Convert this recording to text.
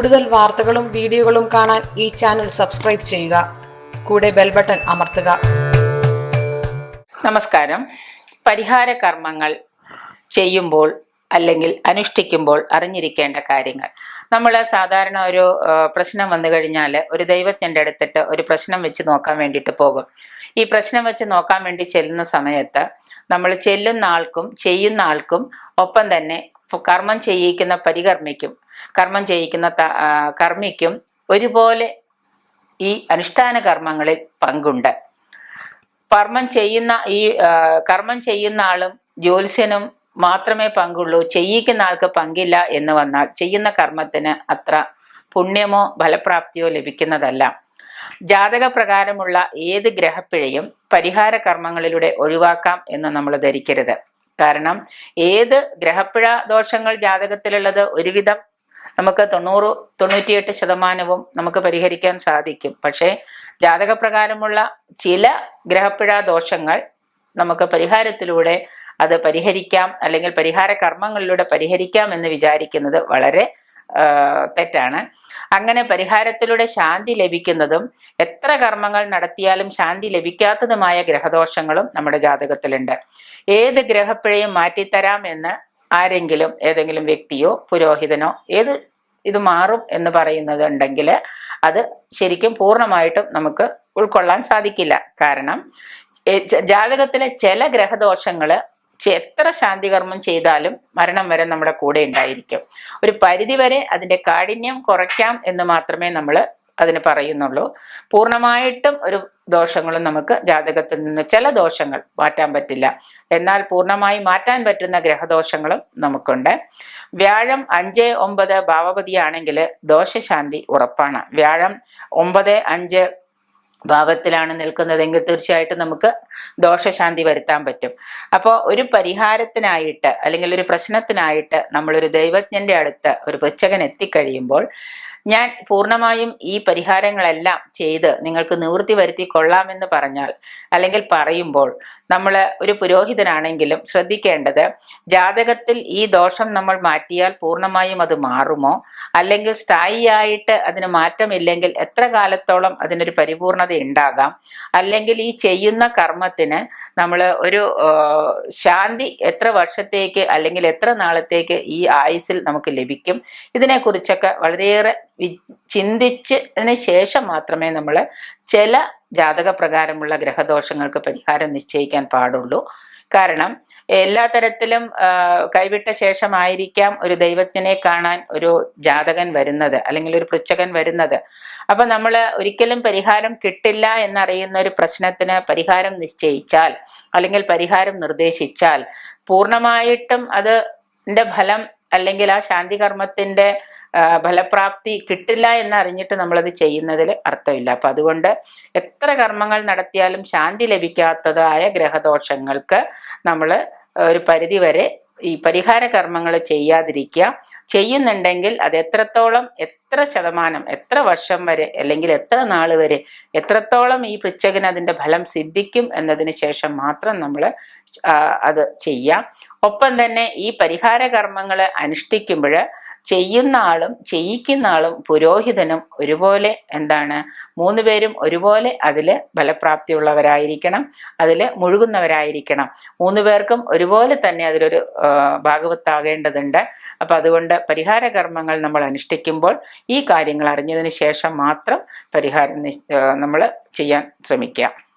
കൂടുതൽ വാർത്തകളും വീഡിയോകളും കാണാൻ ഈ ചാനൽ സബ്സ്ക്രൈബ് ചെയ്യുക. കൂടെ ബെൽ ബട്ടൺ അമർത്തുക. നമസ്കാരം. പരിഹാര കർമ്മങ്ങൾ ചെയ്യുമ്പോൾ അല്ലെങ്കിൽ അനുഷ്ഠിക്കുമ്പോൾ അറിഞ്ഞിരിക്കേണ്ട കാര്യങ്ങൾ. നമ്മൾ സാധാരണ ഒരു പ്രശ്നം വന്നു കഴിഞ്ഞാൽ ഒരു ദൈവജ്ഞന്റെ അടുത്തിട്ട് ഒരു പ്രശ്നം വെച്ച് നോക്കാൻ വേണ്ടിയിട്ട് പോകും. ഈ പ്രശ്നം വെച്ച് നോക്കാൻ വേണ്ടി ചെല്ലുന്ന സമയത്ത് നമ്മൾ ചെല്ലുന്ന ആൾക്കും ചെയ്യുന്ന ആൾക്കും ഒപ്പം തന്നെ കർമ്മം ചെയ്യിക്കുന്ന പരികർമ്മിക്കും. കർമ്മം ചെയ്യിക്കുന്ന കർമ്മിക്കും ഒരുപോലെ ഈ അനുഷ്ഠാന കർമ്മങ്ങളിൽ പങ്കുണ്ട്. കർമ്മം ചെയ്യുന്ന ഈ കർമ്മം ചെയ്യുന്ന ആളും ജ്യോത്സ്യനും മാത്രമേ പങ്കുള്ളൂ. ചെയ്യിക്കുന്ന ആൾക്ക് പങ്കില്ല എന്ന് വന്നാൽ ചെയ്യുന്ന കർമ്മത്തിന് അത്ര പുണ്യമോ ഫലപ്രാപ്തിയോ ലഭിക്കുന്നതല്ല. ജാതക പ്രകാരമുള്ള ഏത് ഗ്രഹപ്പിഴയും പരിഹാര കർമ്മങ്ങളിലൂടെ ഒഴിവാക്കാം എന്ന് നമ്മൾ ധരിക്കരുത്. കാരണം ഏത് ഗ്രഹപ്പിഴ ദോഷങ്ങൾ ജാതകത്തിലുള്ളത് ഒരുവിധം നമുക്ക് തൊണ്ണൂറ് തൊണ്ണൂറ്റിയെട്ട് ശതമാനവും നമുക്ക് പരിഹരിക്കാൻ സാധിക്കും. പക്ഷേ ജാതകപ്രകാരമുള്ള ചില ഗ്രഹപ്പിഴ ദോഷങ്ങൾ നമുക്ക് പരിഹാരത്തിലൂടെ അത് പരിഹരിക്കാം അല്ലെങ്കിൽ പരിഹാര കർമ്മങ്ങളിലൂടെ പരിഹരിക്കാം എന്ന് വിചാരിക്കുന്നത് വളരെ തെറ്റാണ്. അങ്ങനെ പരിഹാരത്തിലൂടെ ശാന്തി ലഭിക്കുന്നതും എത്ര കർമ്മങ്ങൾ നടത്തിയാലും ശാന്തി ലഭിക്കാത്തതുമായ ഗ്രഹദോഷങ്ങളും നമ്മുടെ ജാതകത്തിലുണ്ട്. ഏത് ഗ്രഹപ്പിഴയും മാറ്റിത്തരാം എന്ന് ആരെങ്കിലും ഏതെങ്കിലും വ്യക്തിയോ പുരോഹിതനോ ഏത് ഇത് മാറും എന്ന് പറയുന്നത് ഉണ്ടെങ്കിൽ അത് ശരിക്കും പൂർണമായിട്ടും നമുക്ക് ഉൾക്കൊള്ളാൻ സാധിക്കില്ല. കാരണം ജാതകത്തിലെ ചില ഗ്രഹദോഷങ്ങൾ ചെ- എത്ര ശാന്തികർമ്മം ചെയ്താലും മരണം വരെ നമ്മുടെ കൂടെ ഉണ്ടായിരിക്കും. ഒരു പരിധിവരെ അതിന്റെ കാഠിന്യം കുറയ്ക്കാം എന്ന് മാത്രമേ നമ്മൾ അതിന് പറയുന്നുള്ളൂ. പൂർണമായിട്ടും ഒരു ദോഷങ്ങളും നമുക്ക് ജാതകത്തിൽ നിന്ന് ചില ദോഷങ്ങൾ മാറ്റാൻ പറ്റില്ല. എന്നാൽ പൂർണമായി മാറ്റാൻ പറ്റുന്ന ഗ്രഹദോഷങ്ങളും നമുക്കുണ്ട്. വ്യാഴം അഞ്ച് ഒമ്പത് ഭാവപതിയാണെങ്കിൽ ദോഷശാന്തി ഉറപ്പാണ്. വ്യാഴം ഒമ്പത് അഞ്ച് ഭാവത്തിലാണ് നിൽക്കുന്നതെങ്കിൽ തീർച്ചയായിട്ടും നമുക്ക് ദോഷശാന്തി വരുത്താൻ പറ്റും. അപ്പോൾ ഒരു പരിഹാരത്തിനായിട്ട് അല്ലെങ്കിൽ ഒരു പ്രശ്നത്തിനായിട്ട് നമ്മളൊരു ദൈവജ്ഞന്റെ അടുത്ത് ഒരു പുച്ചകൻ എത്തിക്കഴിയുമ്പോൾ ഞാൻ പൂർണമായും ഈ പരിഹാരങ്ങളെല്ലാം ചെയ്ത് നിങ്ങൾക്ക് നിവൃത്തി വരുത്തി കൊള്ളാമെന്ന് പറഞ്ഞാൽ അല്ലെങ്കിൽ പറയുമ്പോൾ നമ്മൾ ഒരു പുരോഹിതനാണെങ്കിലും ശ്രദ്ധിക്കേണ്ടത് ജാതകത്തിൽ ഈ ദോഷം നമ്മൾ മാറ്റിയാൽ പൂർണമായും അത് മാറുമോ? അല്ലെങ്കിൽ സ്ഥായിയായിട്ട് അതിന് മാറ്റമില്ലെങ്കിൽ എത്ര കാലത്തോളം അതിനൊരു പരിപൂർണത ഉണ്ടാകാം അല്ലെങ്കിൽ ഈ ചെയ്യുന്ന കർമ്മത്തിന് നമ്മൾ ഒരു ശാന്തി എത്ര വർഷത്തേക്ക് അല്ലെങ്കിൽ എത്ര നാളത്തേക്ക് ഈ ആയുസിൽ നമുക്ക് ലഭിക്കും? ഇതിനെക്കുറിച്ചൊക്കെ വളരെയേറെ ചിന്തിച്ചതിന് ശേഷം മാത്രമേ നമ്മൾ ചില ജാതക പ്രകാരമുള്ള ഗ്രഹദോഷങ്ങൾക്ക് പരിഹാരം നിശ്ചയിക്കാൻ പാടുള്ളൂ. കാരണം എല്ലാ തരത്തിലും കൈവിട്ട ശേഷമായിരിക്കാം ഒരു ദൈവത്തിനെ കാണാൻ ഒരു ജാതകൻ വരുന്നത് അല്ലെങ്കിൽ ഒരു പൃച്ഛകൻ വരുന്നത്. അപ്പൊ നമ്മൾ ഒരിക്കലും പരിഹാരം കിട്ടില്ല എന്നറിയുന്ന ഒരു പ്രശ്നത്തിന് പരിഹാരം നിശ്ചയിച്ചാൽ അല്ലെങ്കിൽ പരിഹാരം നിർദ്ദേശിച്ചാൽ പൂർണമായിട്ടും അത് ഫലം അല്ലെങ്കിൽ ആ ശാന്തി കർമ്മത്തിന്റെ ഫലപ്രാപ്തി കിട്ടില്ല എന്ന് അറിഞ്ഞിട്ട് നമ്മളത് ചെയ്യുന്നതിൽ അർത്ഥമില്ല. അപ്പൊ അതുകൊണ്ട് എത്ര കർമ്മങ്ങൾ നടത്തിയാലും ശാന്തി ലഭിക്കാത്തതായ ഗ്രഹദോഷങ്ങൾക്ക് നമ്മൾ ഒരു പരിധി വരെ ഈ പരിഹാര കർമ്മങ്ങൾ ചെയ്യാതിരിക്കുക. ചെയ്യുന്നുണ്ടെങ്കിൽ അത് എത്രത്തോളം എത്ര ശതമാനം എത്ര വർഷം വരെ അല്ലെങ്കിൽ എത്ര നാൾ വരെ എത്രത്തോളം ഈ പൃച്ഛകന് അതിന്റെ ഫലം സിദ്ധിക്കും എന്നതിന് ശേഷം മാത്രം നമ്മൾ അത് ചെയ്യാം. ഒപ്പം തന്നെ ഈ പരിഹാര കർമ്മങ്ങൾ അനുഷ്ഠിക്കുമ്പോൾ ചെയ്യുന്ന ആളും ചെയ്യിക്കുന്ന ആളും പുരോഹിതനും ഒരുപോലെ എന്താണ്? മൂന്ന് പേരും ഒരുപോലെ അതിൽ ഫലപ്രാപ്തിയുള്ളവരായിരിക്കണം അതിൽ മുഴുകുന്നവരായിരിക്കണം. മൂന്ന് പേർക്കും ഒരുപോലെ തന്നെ അതിലൊരു ഭാഗവത്താകേണ്ടതുണ്ട്. അപ്പം അതുകൊണ്ട് പരിഹാര കർമ്മങ്ങൾ നമ്മൾ അനുഷ്ഠിക്കുമ്പോൾ ഈ കാര്യങ്ങൾ അറിഞ്ഞതിന് ശേഷം മാത്രം പരിഹാരം നമ്മൾ ചെയ്യാൻ ശ്രമിക്കുക.